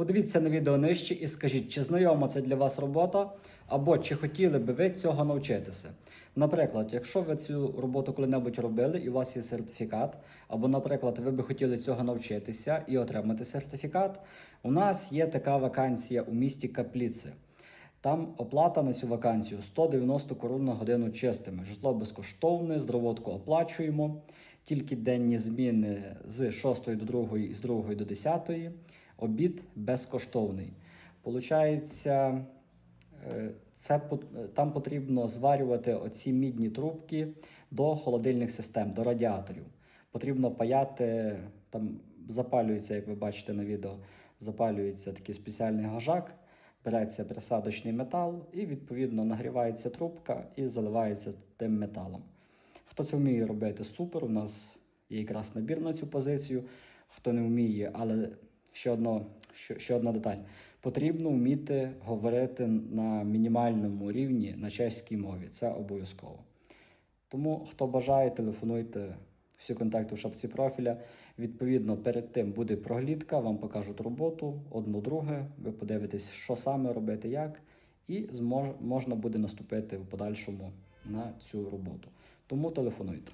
Подивіться на відео нижче і скажіть, чи знайома це для вас робота, або чи хотіли би ви цього навчитися. Наприклад, якщо ви цю роботу коли-небудь робили і у вас є сертифікат, або, наприклад, ви би хотіли цього навчитися і отримати сертифікат, у нас є така вакансія у місті Капліци. Там оплата на цю вакансію 190 корон на годину чистими. Житло безкоштовне, здоровотку оплачуємо. Тільки денні зміни з 6 до 2 і з 2 до 10. Обід безкоштовний. Получається, е, це там потрібно зварювати оці мідні трубки до холодильних систем, до радіаторів. Потрібно паяти, там запалюється, як ви бачите на відео, запалюється такий спеціальний гажак, береться присадочний метал і відповідно нагрівається трубка і заливається тим металом. Хто це вміє робити, супер. У нас є якраз набір на цю позицію. Хто не вміє, але ще, одно, ще, ще одна деталь. Потрібно вміти говорити на мінімальному рівні на чеській мові. Це обов'язково. Тому, хто бажає, телефонуйте всі контакти в шапці профіля. Відповідно, перед тим буде проглядка, вам покажуть роботу, одну друге. Ви подивитесь, що саме робити, як, і змож, можна буде наступити в подальшому на цю роботу. Тому телефонуйте.